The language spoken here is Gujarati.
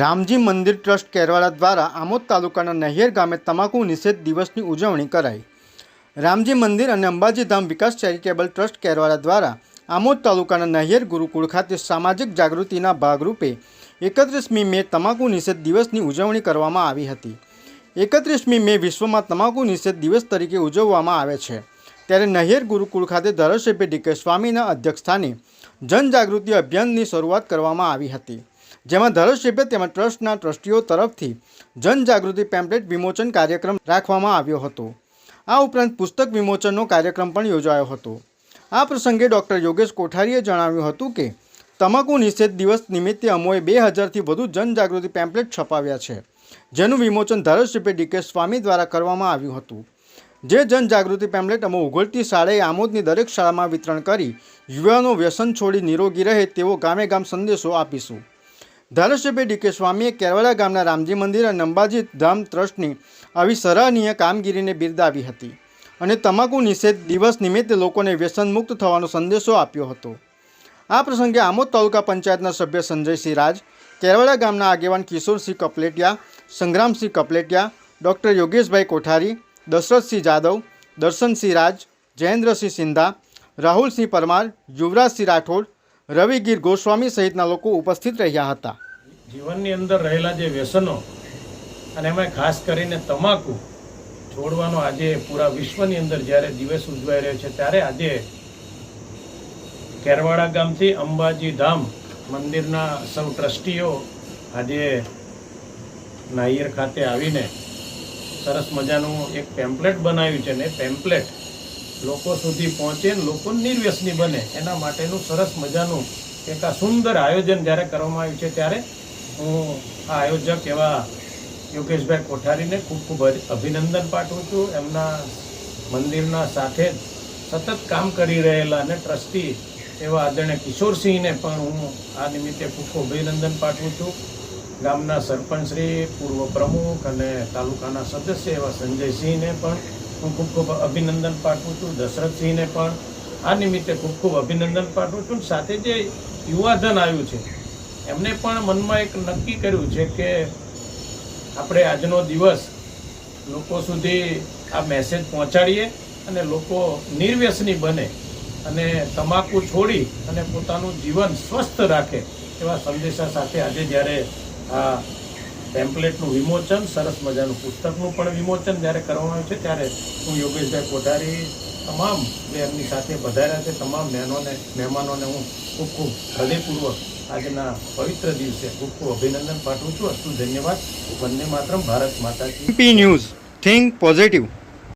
રામજી મંદિર ટ્રસ્ટ કેરવાડા દ્વારા આમોદ તાલુકાના નહિયર ગામે તમાકુ નિષેધ દિવસની ઉજવણી કરાઈ. રામજી મંદિર અને અંબાજી ધામ વિકાસ ચેરિટેબલ ટ્રસ્ટ કેરવાડા દ્વારા આમોદ તાલુકાના નહિયર ગુરુકુળ ખાતે સામાજિક જાગૃતિના ભાગરૂપે એકત્રીસમી મે તમાકુ નિષેધ દિવસની ઉજવણી કરવામાં આવી હતી. એકત્રીસમી મે વિશ્વમાં તમાકુ નિષેધ દિવસ તરીકે ઉજવવામાં આવે છે. ત્યારે નહેર ગુરુકુળ ખાતે ધારાસભ્ય ડીકે સ્વામીના અધ્યક્ષસ્થાને જનજાગૃતિ અભિયાનની શરૂઆત કરવામાં આવી હતી, જેમાં ધારાસભ્ય તેમજ ટ્રસ્ટના ટ્રસ્ટીઓ તરફથી જનજાગૃતિ પેમ્પલેટ વિમોચન કાર્યક્રમ રાખવામાં આવ્યો હતો. આ ઉપરાંત પુસ્તક વિમોચનનો કાર્યક્રમ પણ યોજાયો હતો. આ પ્રસંગે ડૉક્ટર યોગેશ કોઠારીએ જણાવ્યું હતું કે, તમાકુ નિષેધ દિવસ નિમિત્તે અમોએ બે હજારથી વધુ જનજાગૃતિ પેમ્પલેટ છપાવ્યા છે, જેનું વિમોચન ધારાસભ્ય ડીકે સ્વામી દ્વારા કરવામાં આવ્યું હતું. જે જનજાગૃતિ પેમ્પલેટ અમે ઉઘોલતી શાળાએ આમોદની દરેક શાળામાં વિતરણ કરી યુવાનો વ્યસન છોડી નિરોગી રહે તેવો ગામે ગામ સંદેશો આપીશું. ધારાસભ્ય ડીકે સ્વામીએ કેરવાડા ગામના રામજી મંદિર અને અંબાજી ધામ ટ્રસ્ટની આવી સરાહનીય કામગીરીને બિરદાવી હતી અને તમાકુ નિષેધ દિવસ નિમિત્તે લોકોને વ્યસન મુક્ત થવાનો સંદેશો આપ્યો હતો. આ પ્રસંગે આમોદ તાલુકા પંચાયતના સભ્ય સંજયસિંહ રાજ, કેરવાડા ગામના આગેવાન કિશોરસિંહ કપલેટિયા, સંગ્રામસિંહ કપલેટિયા, ડૉક્ટર યોગેશભાઈ કોઠારી દશરથસિંહ જાદવ, દર્શનસિંહ રાજ, જયેન્દ્રસિંહ સિંધા, રાહુલસિંહ પરમાર, યુવરાજસિંહ રાઠોડ, રવિગીર ગોસ્વામી સહિતના લોકો ઉપસ્થિત રહ્યા હતા. જીવનની અંદર રહેલા જે વ્યસનો અને એમાં ખાસ કરીને તમાકુ છોડવાનો આજે પૂરા વિશ્વની અંદર જ્યારે દિવસ ઉજવાઈ રહ્યો છે, ત્યારે આજે કેરવાડા ગામથી અંબાજી ધામ મંદિરના સૌ ટ્રસ્ટીઓ આજે નાયર ખાતે આવીને સરસ મજાનું એક પેમ્પલેટ બનાવ્યું છે ને પેમ્પલેટ લોકો સુધી પહોંચે લોકો નિર્વ્યસની બને. એના માટેનું સરસ મજાનું એક આ સુંદર આયોજન જ્યારે કરવામાં આવ્યું છે ત્યારે હું આ આયોજક એવા યોગેશભાઈ કોઠારીને ખૂબ ખૂબ અભિનંદન પાઠવું છું. એમના મંદિરના સાથે જ સતત કામ કરી રહેલા અને ટ્રસ્ટી એવા આદરણીય કિશોરસિંહને પણ હું આ નિમિત્તે ખૂબ ખૂબ અભિનંદન પાઠવું છું. ગામના સરપંચશ્રી પૂર્વ પ્રમુખ અને તાલુકાના સદસ્ય એવા સંજયસિંહને પણ હું ખૂબ ખૂબ અભિનંદન પાઠવું છું, દશરથસિંહને પણ. આ નિમિત્તે ખૂબ ખૂબ અભિનંદન પાઠવું છું. સાથે જે યુવાધન આવ્યું છે, એમને પણ મનમાં એક નક્કી કર્યું છે કે આપણે આજનો દિવસ લોકો સુધી આ મેસેજ પહોંચાડીએ અને લોકો નિર્વ્યસની બને અને તમાકુ છોડી અને પોતાનું જીવન સ્વસ્થ રાખે એવા સંદેશા સાથે આજે જ્યારે આ પેમ્પલેટનું વિમોચન, સરસ મજાનું પુસ્તકનું પણ વિમોચન જ્યારે આવ્યું છે, ત્યારે હું યોગેશભાઈ કોઠારી તમામ જે એમની સાથે પધાર્યા છે, તમામ મહેનોને મહેમાનોને હું ખૂબ ખૂબ હૃદયપૂર્વક આજના પવિત્ર દિવસે ખૂબ ખૂબ અભિનંદન પાઠવું છું. અસ્તુ ધન્યવાદ. વંદે માતરમ. ભારત માતા ન્યૂઝ થિંક પોઝિટિવ